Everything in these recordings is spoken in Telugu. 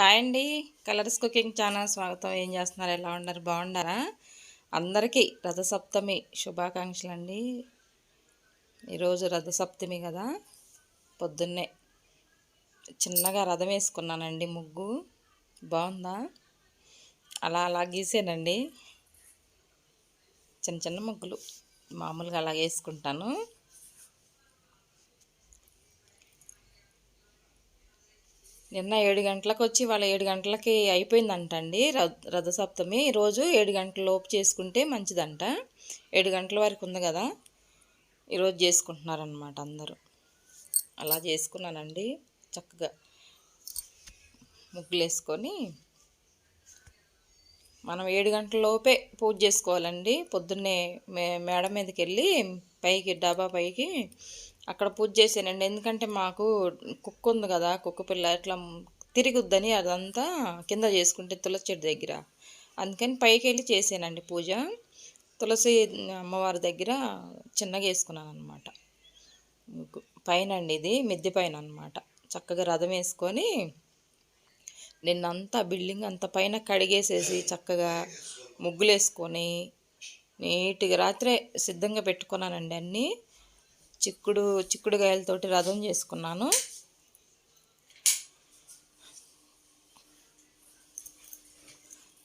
హాయ్ అండి. కలర్స్ కుకింగ్ ఛానల్ స్వాగతం. ఏం చేస్తున్నారు? ఎలా ఉన్నారు? బాగున్నారా? అందరికీ రథసప్తమి శుభాకాంక్షలు అండి ఈరోజు రథసప్తమి కదా. పొద్దున్నే చిన్నగా రథం వేసుకున్నానండి ముగ్గు. బాగుందా? అలా అలా గీసానండి. చిన్న చిన్న ముగ్గులు. మామూలుగా అలా వేసుకుంటాను. నిన్న ఏడు గంటలకు వచ్చి వాళ్ళ ఏడు గంటలకి అయిపోయిందంటండి రథసప్తమి. రోజు ఏడు గంటల లోపు చేసుకుంటే మంచిదంట. ఏడు గంటల వరకు ఉంది కదా. ఈరోజు చేసుకుంటున్నారనమాట అందరూ. అలా చేసుకున్నానండి. చక్కగా ముగ్గులు వేసుకొని మనం ఏడు గంటల లోపే పూజ చేసుకోవాలండి. పొద్దున్నే మే మేడ మీదకి వెళ్ళి పైకి డాబా పైకి అక్కడ పూజ చేసానండి. ఎందుకంటే మాకు కుక్క ఉంది కదా కుక్క పిల్ల ఇట్లా తిరిగుద్దని అదంతా కింద చేసుకుంటే తులసి చెట్టు దగ్గర. అందుకని పైకి వెళ్ళి చేసానండి పూజ. తులసి అమ్మవారి దగ్గర చిన్నగా వేసుకున్నాను అనమాట పైన అండి ఇది మిద్దె పైన అనమాట చక్కగా రథం వేసుకొని నిన్నంతా బిల్డింగ్ అంత పైన కడిగేసేసి చక్కగా ముగ్గులు వేసుకొని నీట్గా రాత్రే సిద్ధంగా పెట్టుకున్నానండి అన్నీ. చిక్కుడు చిక్కుడుగాయలతోటి రథం చేసుకున్నాను.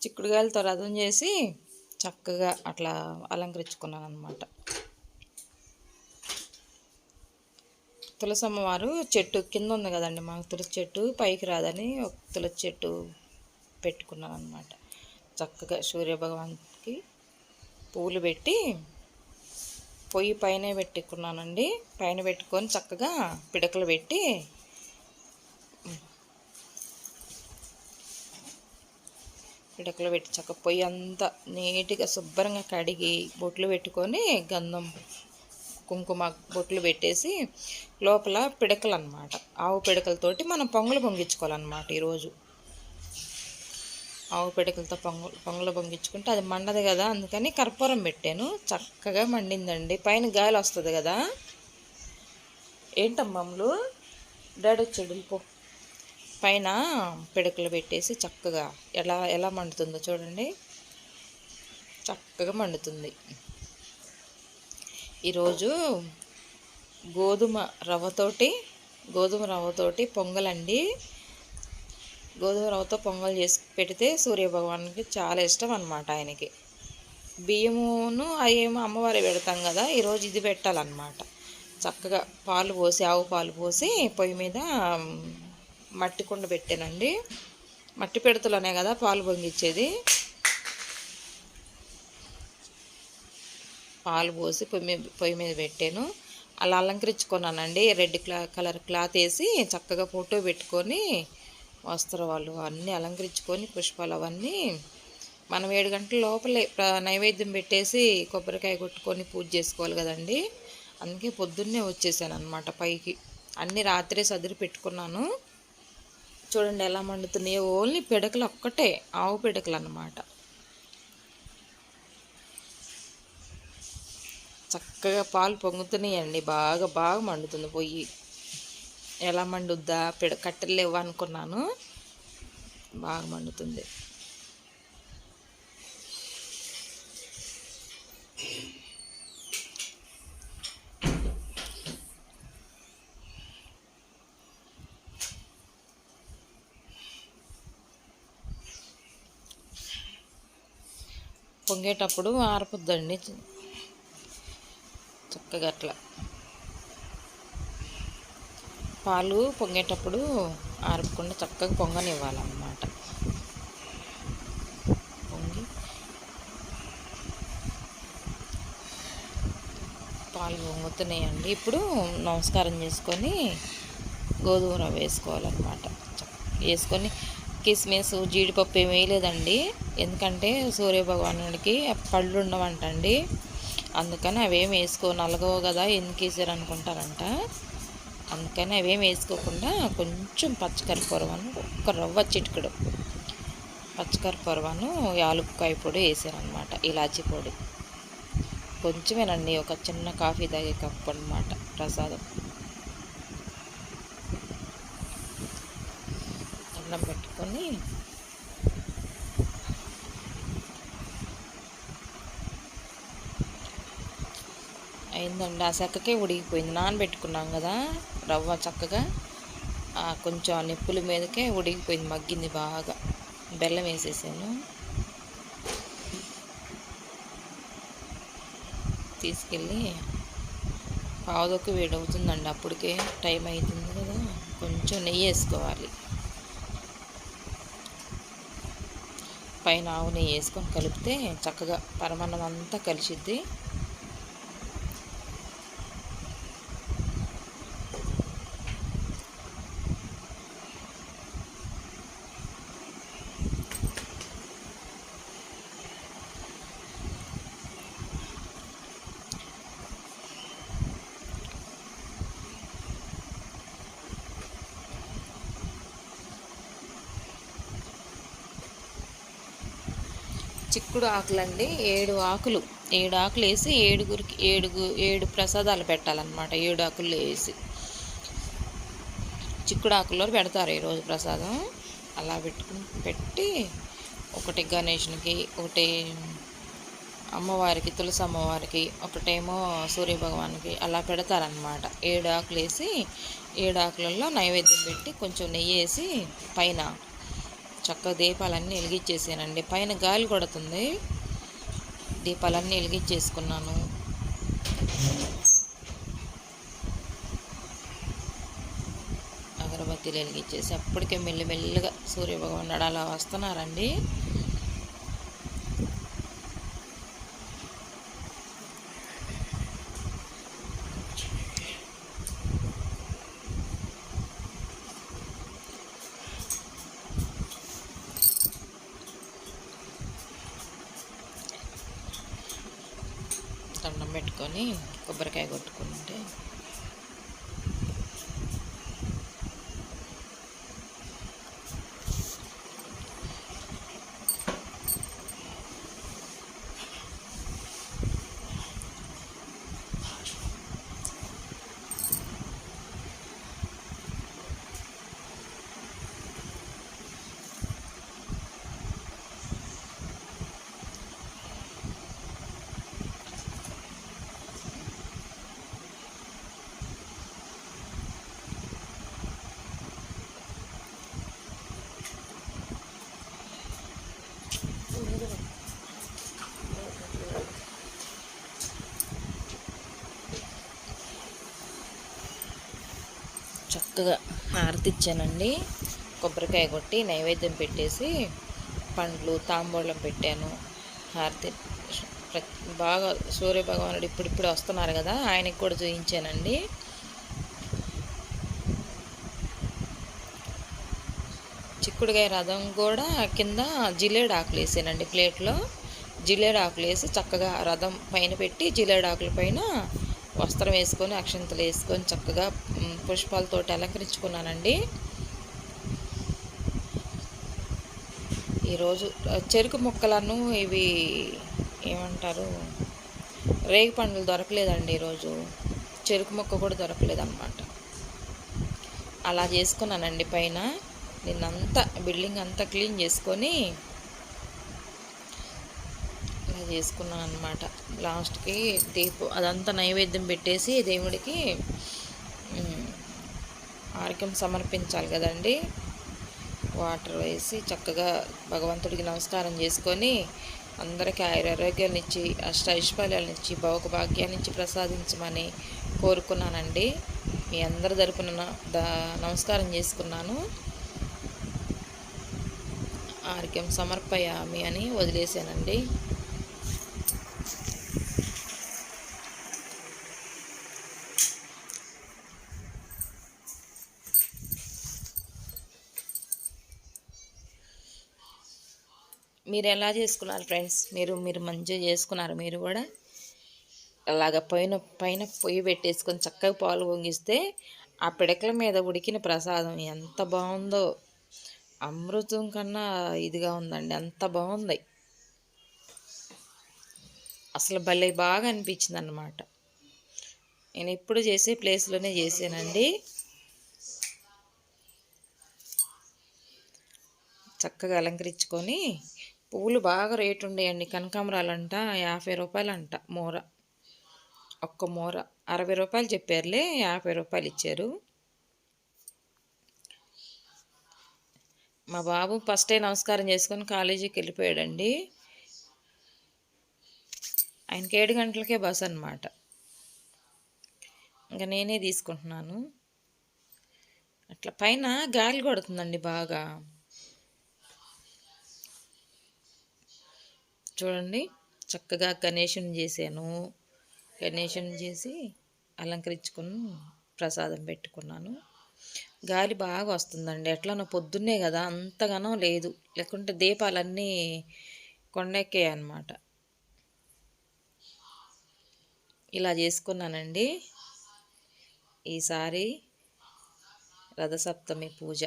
చిక్కుడుగాయలతో రథం చేసి చక్కగా అట్లా అలంకరించుకున్నాను అనమాట తులసమ్మవారు చెట్టు కింద ఉంది కదండి మాకు తులసి చెట్టు పైకి రాదని ఒక తులసి చెట్టు పెట్టుకున్నాను అనమాట చక్కగా సూర్యభగవాన్కి పూలు పెట్టి పొయ్యి పైన పెట్టుకున్నానండి. పైన పెట్టుకొని చక్కగా పిడకలు పెట్టి పిడకలు పెట్టి చక్క పొయ్యి అంతా నీట్గా శుభ్రంగా కడిగి బొట్లు పెట్టుకొని గంధం కుంకుమ బొట్లు పెట్టేసి లోపల పిడకలు అనమాట ఆవు పిడకలతోటి మనం పొంగలు పొంగించుకోవాలన్నమాట ఈరోజు. ఆవు పిడకలతో పొంగ పొంగలు పొంగించుకుంటే అది మండదు కదా అందుకని కర్పూరం పెట్టాను. చక్కగా మండిందండి. పైన గాలి వస్తుంది కదా. ఏంటమ్మమ్మలు డాడీ వచ్చాడు పో పైన పిడకలు పెట్టేసి చక్కగా ఎలా ఎలా మండుతుందో చూడండి. చక్కగా మండుతుంది. ఈరోజు గోధుమ రవ్వతోటి గోధుమ రవ్వతోటి పొంగలండి. గోధుమ రవ్వతో పొంగల్ చేసి పెడితే సూర్యభగవానికి చాలా ఇష్టం అనమాట ఆయనకి. బియ్యమును అవేమో అమ్మవారి పెడతాం కదా ఈరోజు ఇది పెట్టాలన్నమాట. చక్కగా పాలు పోసి ఆవు పాలు పోసి పొయ్యి మీద మట్టి కుండ పెట్టానండి. మట్టి పెడతలోనే కదా పాలు పొంగిచ్చేది. పాలు పోసి పొయ్యి మీద పొయ్యి మీద పెట్టాను. అలా అలంకరించుకున్నానండి. రెడ్ క్లా కలర్ క్లాత్ వేసి చక్కగా ఫోటో పెట్టుకొని వస్త్రాలు అన్నీ అలంకరించుకొని పుష్పాలు అవన్నీ మనం ఏడు గంటల లోపలే నైవేద్యం పెట్టేసి కొబ్బరికాయ కొట్టుకొని పూజ చేసుకోవాలి కదండి. అందుకే పొద్దున్నే వచ్చేసాను అనమాట పైకి. అన్నీ రాత్రే సదిరి పెట్టుకున్నాను. చూడండి ఎలా మండుతున్నాయి. ఓన్లీ పిడకలు ఒక్కటే ఆవు పిడకలు అనమాట చక్కగా పాలు పొంగుతున్నాయండి. బాగా బాగా మండుతుంది పొయ్యి. ఎలా మండుద్దా? పిడ కట్టెలు లేవు అనుకున్నాను. బాగా మండుతుంది. పొంగేటప్పుడు ఆరిపోద్దండి. చక్కగా అట్లా. పాలు పొంగేటప్పుడు ఆరపకుండా చక్కగా పొంగనివ్వాలన్నమాట. పొంగి పాలు పొంగుతున్నాయండి. ఇప్పుడు నమస్కారం చేసుకొని గోధుమ రవ్వ వేసుకోవాలన్నమాట. వేసుకొని కిస్మిస్ జీడిపప్పు ఏమి వేయలేదండి. ఎందుకంటే సూర్యభగవానుడికి పళ్ళు ఉండవంటండి. అందుకని అవేం వేసుకో నలగవు కదా ఎందుకు వేసారు అనుకుంటారంట అందుకని అవేం వేసుకోకుండా కొంచెం పచ్చకరిపూరవను ఒక్క రవ్వ చిటికడు. పచ్చకరిపూరవను యాలుక్కాయ పొడి వేసారనమాట ఇలాచీ పొడి. కొంచెమేనండి ఒక చిన్న కాఫీ తాగే కప్పు అనమాట ప్రసాదం. అన్నం పెట్టుకొని అయిందండి ఆ చెక్కకే ఉడికిపోయింది నానబెట్టుకున్నాం కదా. రవ్వ చక్కగా కొంచెం నిప్పుల మీదకే ఉడికిపోయింది మగ్గింది బాగా. బెల్లం వేసేసాను. తీసుకెళ్ళి పావుదొక్క వేడవుతుందండి అప్పటికే టైం అవుతుంది కదా కొంచెం నెయ్యి వేసుకోవాలి. పైన ఆవు నెయ్యి వేసుకొని కలిపితే చక్కగా పరమాన్నం అంతా కలిసిద్ది. చిక్కుడు ఆకులండి. ఏడు ఆకులు. ఏడు ఆకులు వేసి ఏడుగురికి ఏడుగు ఏడు ప్రసాదాలు పెట్టాలన్నమాట. ఏడు ఆకులు వేసి. చిక్కుడు ఆకుల్లో పెడతారు ఈరోజు ప్రసాదం. అలా పెట్టుకుని పెట్టి ఒకటి గణేషునికి ఒకటి అమ్మవారికి తులసి అమ్మవారికి ఒకటేమో సూర్యభగవానికి అలా పెడతారనమాట ఏడు ఆకులు వేసి ఏడు ఆకులలో నైవేద్యం పెట్టి కొంచెం నెయ్యి వేసి పైన చక్కగా దీపాలన్నీ వెలిగించేసానండి. పైన గాలి కొడుతుంది. దీపాలన్నీ వెలిగించేసుకున్నాను. అగరబత్తీలు వెలిగించేసి అప్పటికే మెల్లిమెల్లిగా సూర్యభగవాన్ అలా వస్తున్నారండి దండం పెట్టుకొని కొబ్బరికాయ కొట్టుకుంటే చక్కగా హారతి ఇచ్చానండి కొబ్బరికాయ కొట్టి నైవేద్యం పెట్టేసి పండ్లు తాంబూలం పెట్టాను. హారతి బాగా బాగా సూర్యభగవానుడు ఇప్పుడిప్పుడు వస్తున్నారు కదా ఆయనకి కూడా చూయించానండి. చిక్కుడుకాయ రథం కూడా కింద జిలేడు ఆకులు వేసానండి ప్లేట్లో. జిలేడు ఆకులు వేసి చక్కగా రథం పైన పెట్టి జిలేడు ఆకుల పైన వస్త్రం వేసుకొని అక్షంతలు వేసుకొని చక్కగా పుష్పాలతో అలంకరించుకున్నానండి. ఈరోజు చెరుకు ముక్కలను ఇవి ఏమంటారు రేగి పండ్లు దొరకలేదండి ఈరోజు. చెరుకు ముక్క కూడా దొరకలేదన్నమాట. అలా చేసుకున్నానండి పైన. నిన్నంతా బిల్డింగ్ అంతా క్లీన్ చేసుకొని ఇలా చేసుకున్నాను అనమాట లాస్ట్కి దీపం అదంతా నైవేద్యం పెట్టేసి దేవుడికి ఆరోగ్యం సమర్పించాలి కదండి. వాటర్ వేసి చక్కగా భగవంతుడికి నమస్కారం చేసుకొని అందరికీ ఆరోగ్యాన్ని ఇచ్చి అష్ట ఐశ్వర్యాలను ఇచ్చి భౌక భాగ్యాన్ని ఇచ్చి ప్రసాదించమని కోరుకున్నానండి. మీ అందరి తరపున నమస్కారం చేసుకున్నాను. ఆరోగ్యం సమర్పయామి అని వదిలేసానండి మీరు ఎలా చేసుకున్నారు ఫ్రెండ్స్ మీరు మీరు మంచిగా చేసుకున్నారు. మీరు కూడా అలాగ పైన పైన పొయ్యి పెట్టేసుకొని చక్కగా పాలు పొంగిస్తే ఆ పిడకల మీద ఉడికిన ప్రసాదం ఎంత బాగుందో. అమృతం కన్నా ఇదిగా ఉందండి. అంత బాగుంది. అసలు భలే బాగా అనిపించింది అన్నమాట నేను ఎప్పుడు చేసే ప్లేస్లోనే చేసానండి. చక్కగా అలంకరించుకొని పువ్వులు బాగా రేటు ఉండేయండి. కనకాంబరాలంట యాభై రూపాయలంట మూర. ఒక్క మూర. అరవై రూపాయలు చెప్పారులే యాభై రూపాయలు ఇచ్చారు. మా బాబు ఫస్ట్ నమస్కారం చేసుకొని కాలేజీకి వెళ్ళిపోయాడండి. ఆయనకి ఏడు గంటలకే బస్ అనమాట ఇంకా నేనే తీసుకుంటున్నాను. అట్లా పైన గాలి కొడుతుందండి బాగా. చూడండి చక్కగా గణేషుని చేశాను. గణేషుని చేసి అలంకరించుకుని ప్రసాదం పెట్టుకున్నాను. గాలి బాగా వస్తుందండి. ఎట్లానో పొద్దున్నే కదా అంతగానో లేదు. లేకుంటే దీపాలన్నీ కొండెక్కాయి అన్నమాట ఇలా చేసుకున్నానండి. ఈసారి రథసప్తమి పూజ.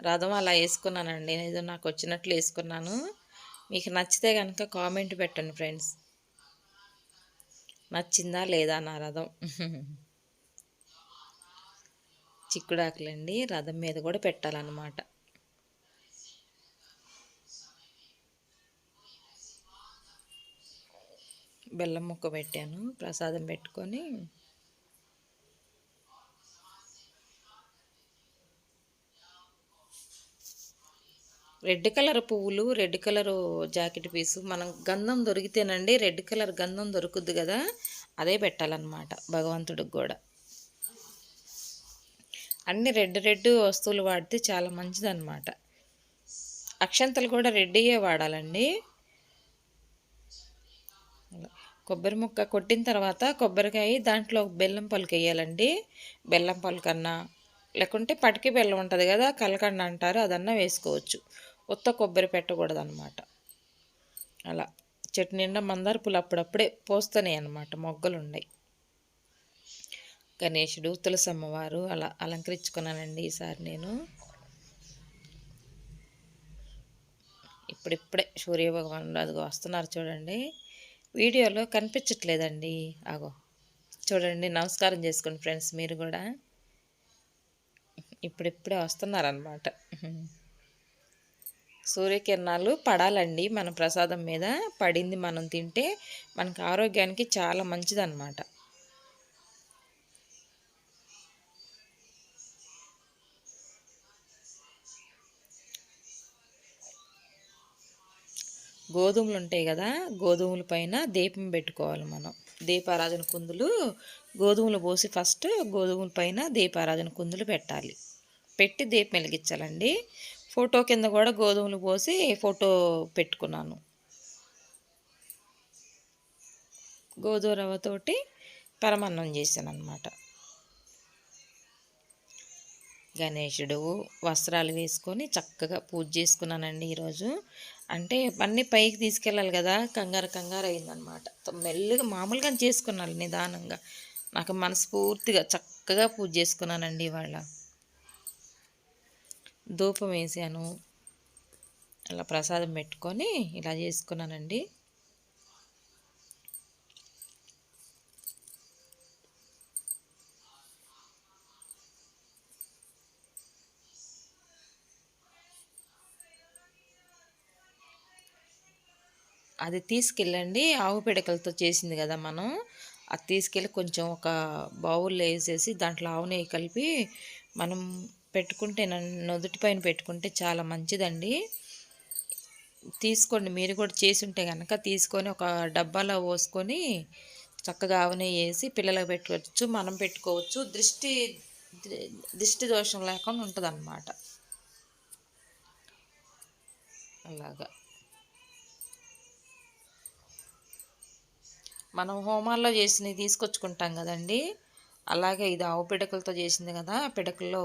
రథం అలా వేసుకున్నానండి. ఏదో నాకు వచ్చినట్లు వేసుకున్నాను. మీకు నచ్చితే కనుక కామెంట్ పెట్టండి ఫ్రెండ్స్. నచ్చిందా లేదా నా రథం? చిక్కుడాకులండి రథం మీద కూడా పెట్టాలన్నమాట. బెల్లం ముక్క పెట్టాను ప్రసాదం పెట్టుకొని రెడ్ కలర్ పువ్వులు రెడ్ కలర్ జాకెట్ పీసు మనం గంధం దొరికితేనండి రెడ్ కలర్ గంధం దొరుకుద్ది కదా అదే పెట్టాలన్నమాట భగవంతుడికి కూడా. అన్ని రెడ్ రెడ్ వస్తువులు వాడితే చాలా మంచిదన్నమాట. అక్షంతలు కూడా రెడ్డియే వాడాలండి. కొబ్బరి ముక్క కొట్టిన తర్వాత కొబ్బరికాయ దాంట్లో బెల్లం పలుకు వేయాలండి. బెల్లం పలుకన్నా లేకుంటే పటికి బెల్లం ఉంటుంది కదా కలకండ అంటారు అదన్నా వేసుకోవచ్చు. ఉత్త కొబ్బరి పెట్టకూడదు అనమాట అలా. చెట్టు నిండా మందార పూలు అప్పుడప్పుడే పోస్తున్నాయి అనమాట మొగ్గలు ఉన్నాయి గణేషుడు తులసమ్మవారు అలా అలంకరించుకున్నానండి ఈసారి నేను. ఇప్పుడిప్పుడే సూర్యభగవానుడు అదిగో వస్తున్నారు చూడండి. వీడియోలో కనిపించట్లేదండి. అగో. చూడండి నమస్కారం చేసుకోండి ఫ్రెండ్స్ మీరు కూడా. ఇప్పుడిప్పుడే వస్తున్నారనమాట సూర్యకిరణాలు పడాలండి. మన ప్రసాదం మీద పడింది మనం తింటే మనకు ఆరోగ్యానికి చాలా మంచిదన్నమాట. గోధుమలు ఉంటాయి కదా గోధుమల పైన దీపం పెట్టుకోవాలి మనం. దీపారాధన కుందులు గోధుమలు పోసి ఫస్ట్ గోధుమల పైన దీపారాధన కుందులు పెట్టాలి. పెట్టి దీపం వెలిగించాలండి. ఫోటో కింద కూడా గోధుమలు పోసి ఫోటో పెట్టుకున్నాను. గోధుమ రవ్వతోటి పరమాన్నం చేశాను అనమాట గణేషుడు వస్త్రాలు వేసుకొని చక్కగా పూజ చేసుకున్నానండి ఈరోజు. అంటే అన్నీ పైకి తీసుకెళ్ళాలి కదా కంగారు కంగారు అయిందనమాట మెల్లిగా మామూలుగా చేసుకున్నాను నిదానంగా. నాకు మనస్ఫూర్తిగా చక్కగా పూజ చేసుకున్నానండి ఇవాళ. ధూపం వేసాను. అలా ప్రసాదం పెట్టుకొని ఇలా చేసుకున్నానండి. అది తీసుకెళ్ళండి. ఆవు పిడకలతో చేసింది కదా మనం. అది తీసుకెళ్ళి కొంచెం ఒక బౌల్లో వేసేసి దాంట్లో ఆవు నెయ్యి కలిపి మనం పెట్టుకుంటే నొదుటి పైన పెట్టుకుంటే చాలా మంచిదండి. తీసుకోండి మీరు కూడా చేసి ఉంటే కనుక తీసుకొని ఒక డబ్బాలో పోసుకొని చక్కగా ఆవు వేసి పిల్లలకు పెట్టుకోవచ్చు మనం పెట్టుకోవచ్చు. దృష్టి దృష్టి దోషం లేకుండా ఉంటుంది అన్నమాట అలాగా. మనం హోమాల్లో చేసినవి తీసుకొచ్చుకుంటాం కదండి. అలాగే ఇది ఆవు పిడకలతో చేసింది కదా పిడకల్లో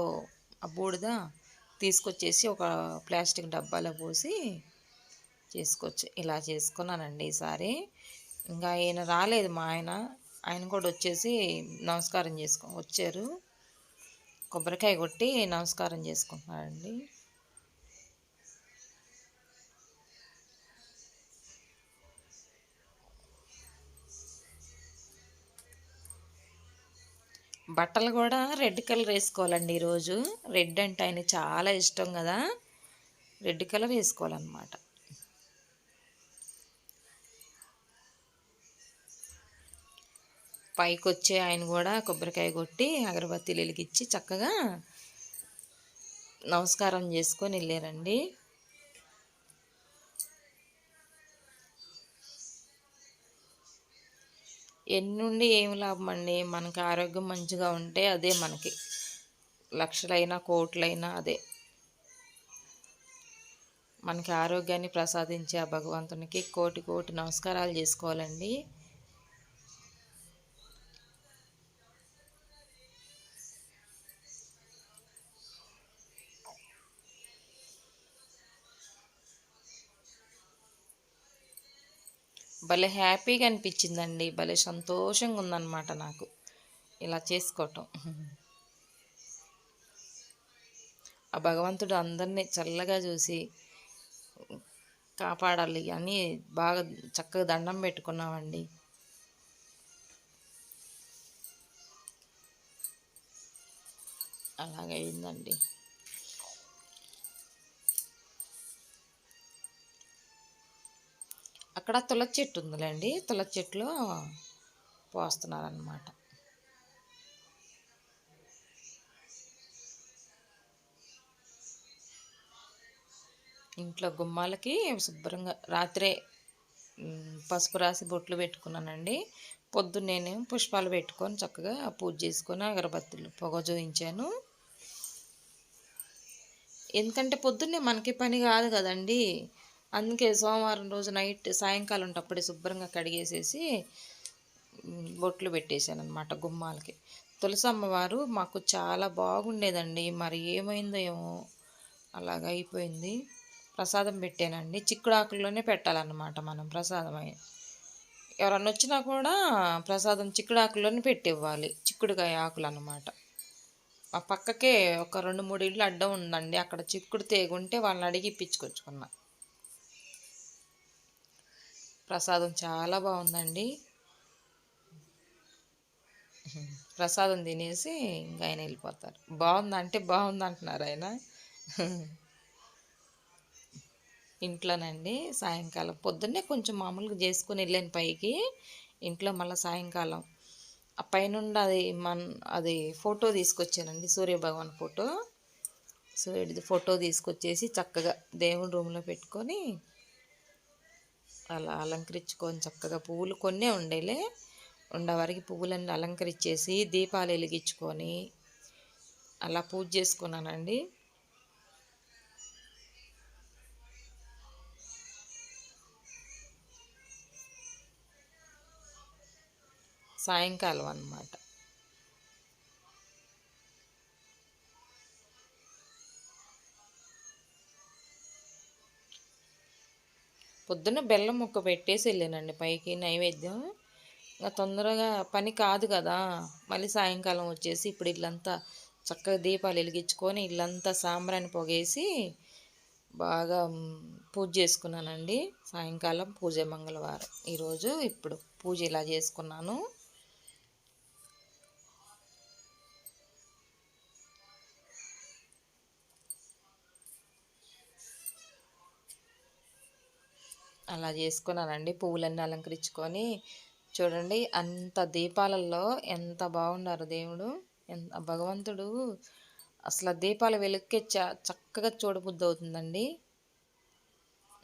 ఆ బూడిద తీసుకొచ్చేసి ఒక ప్లాస్టిక్ డబ్బాలో పోసి చేసుకోవచ్చు. ఇలా చేసుకున్నానండి ఈసారి. ఇంకా ఆయన రాలేదు మా ఆయన. ఆయన కూడా వచ్చేసి నమస్కారం చేసుకో వచ్చారు. కొబ్బరికాయ కొట్టి నమస్కారం చేసుకుంటున్నారండి. బట్టలు కూడా రెడ్ కలర్ వేసుకోవాలండి ఈరోజు. రెడ్ అంటే ఆయన చాలా ఇష్టం కదా. రెడ్ కలర్ వేసుకోవాలన్నమాట. పైకి వచ్చే ఆయన కూడా కొబ్బరికాయ కొట్టి అగరబత్తీలు వెలిగించి చక్కగా నమస్కారం చేసుకొని వెళ్ళారండి. ఎన్నుండి ఏమి లాభం అండి? మనకి ఆరోగ్యం మంచిగా ఉంటే అదే మనకి. లక్షలైనా కోట్లైనా అదే. మనకి ఆరోగ్యాన్ని ప్రసాదించే ఆ భగవంతునికి కోటి కోటి నమస్కారాలు చేసుకోవాలండి. భలే హ్యాపీగా అనిపించిందండి. భలే సంతోషంగా ఉందన్నమాట నాకు. ఇలా చేసుకోవటం. ఆ భగవంతుడు అందరినీ చల్లగా చూసి కాపాడాలి అని బాగా చక్కగా దండం పెట్టుకున్నామండి. అలాగైందండి అక్కడ తులసి చెట్టు ఉందిలేండి. తులసి చెట్టులో పోస్తున్నారనమాట ఇంట్లో గుమ్మాలకి శుభ్రంగా రాత్రే పసుపు రాసి బొట్లు పెట్టుకున్నానండి. పొద్దున్నేనే పుష్పాలు పెట్టుకొని చక్కగా పూజ చేసుకొని అగరబత్తులు పొగ చూయించాను ఎందుకంటే పొద్దున్నే మనకి పని కాదు కదండి. అందుకే సోమవారం రోజు నైట్ సాయంకాలం అప్పుడే శుభ్రంగా కడిగేసేసి బొట్లు పెట్టేశాను అనమాట గుమ్మాలకి. తులసి అమ్మవారు మాకు చాలా బాగుండేదండి. మరి ఏమైందో ఏమో అలాగ అయిపోయింది. ప్రసాదం పెట్టానండి. చిక్కుడు ఆకుల్లోనే పెట్టాలన్నమాట మనం ప్రసాదం ఎవరన్నా వచ్చినా కూడా ప్రసాదం చిక్కుడు ఆకుల్లోనే పెట్టివ్వాలి. చిక్కుడుకాయ ఆకులు అనమాట ఆ పక్కకే ఒక రెండు మూడు ఇళ్ళు అడ్డం ఉందండి. అక్కడ చిక్కుడు తేగుంటే వాళ్ళని అడిగి ఇప్పించుకొచ్చుకున్నా. ప్రసాదం చాలా బాగుందండి. ప్రసాదం తినేసి ఇంకా ఆయన వెళ్ళిపోతారు. బాగుందంటే బాగుంది అంటున్నారు ఆయన. ఇంట్లోనండి సాయంకాలం. పొద్దున్నే కొంచెం మామూలుగా చేసుకుని వెళ్ళాను పైకి. ఇంట్లో మళ్ళీ సాయంకాలం. ఆ పైనుండి అది మన అది ఫోటో తీసుకొచ్చానండి. సూర్యభగవాన్ ఫోటో. సూర్యుడిది ఫోటో తీసుకొచ్చేసి చక్కగా దేవుడి రూమ్లో పెట్టుకొని అలా అలంకరించుకొని చక్కగా పువ్వులు కొన్నే ఉండేలే. ఉండవరకు పువ్వులన్నీ అలంకరించేసి దీపాలు వెలిగించుకొని అలా పూజ చేసుకున్నానండి. సాయంకాలం అన్నమాట. పొద్దున్న బెల్లం ముక్క పెట్టేసి వెళ్ళానండి పైకి నైవేద్యం. ఇంకా తొందరగా పని కాదు కదా. మళ్ళీ సాయంకాలం వచ్చేసి ఇప్పుడు ఇల్లంతా చక్కగా దీపాలు వెలిగించుకొని ఇల్లంతా సాంబ్రాన్ని పొగేసి బాగా పూజ చేసుకున్నానండి. సాయంకాలం పూజ మంగళవారం. ఈరోజు ఇప్పుడు పూజ ఇలా చేసుకున్నాను. అలా చేసుకున్నానండి. పువ్వులన్నీ అలంకరించుకొని. చూడండి అంత దీపాలలో ఎంత బాగున్నారు దేవుడు. ఎంత భగవంతుడు అసలు దీపాలు వెలుక్కే చా చక్కగా చూడబుద్ధి అవుతుందండి.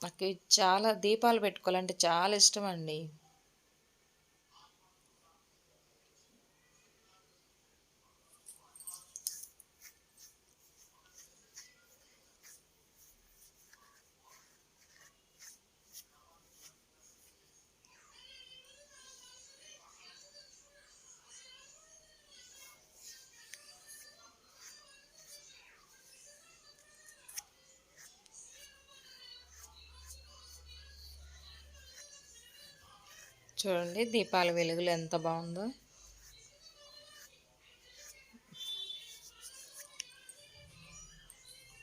నాకు చాలా దీపాలు పెట్టుకోవాలంటే చాలా ఇష్టం అండి చూడండి దీపాల వెలుగులు ఎంత బాగుందో.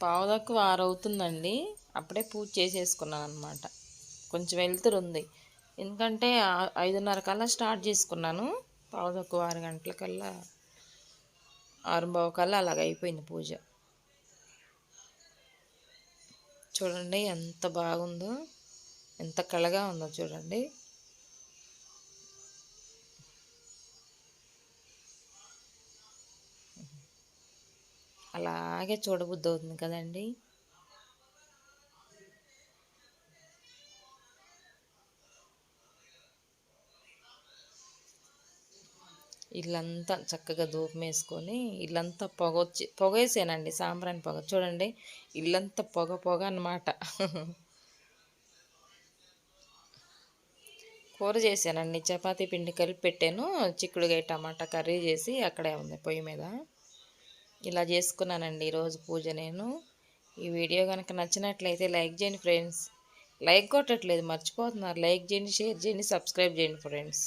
పావుదక్కు వారవుతుందండి. అప్పుడే పూజ చేసేసుకున్నాను అనమాట కొంచెం వెళ్తురు ఉంది. ఎందుకంటే ఐదున్నర కల్లా స్టార్ట్ చేసుకున్నాను. పావుదక్కు ఆరు గంటలకల్లా ఆరు కల్లా అలాగ అయిపోయింది పూజ. చూడండి ఎంత బాగుందో. ఎంత కళగా ఉందో చూడండి. అలాగే చూడబుద్ధి అవుతుంది కదండి. ఇల్లంతా చక్కగా ధూపం వేసుకొని ఇల్లంతా పొగ వచ్చి పొగ వేసానండి సాంబ్రాణి పొగ. చూడండి ఇల్లంతా పొగ పొగ అన్నమాట. కూర చేశానండి. చపాతీ పిండి కలిపి పెట్టాను. చిక్కుడుగాయ టమాటా కర్రీ చేసి అక్కడే ఉంది పొయ్యి మీద. ఇలా చేసుకున్నానండి ఈరోజు పూజ నేను. ఈ వీడియో కనుక నచ్చినట్లయితే లైక్ చేయండి ఫ్రెండ్స్. లైక్ కొట్టట్లేదు మర్చిపోతున్నారు. లైక్ చేయండి షేర్ చేయండి సబ్స్క్రైబ్ చేయండి ఫ్రెండ్స్.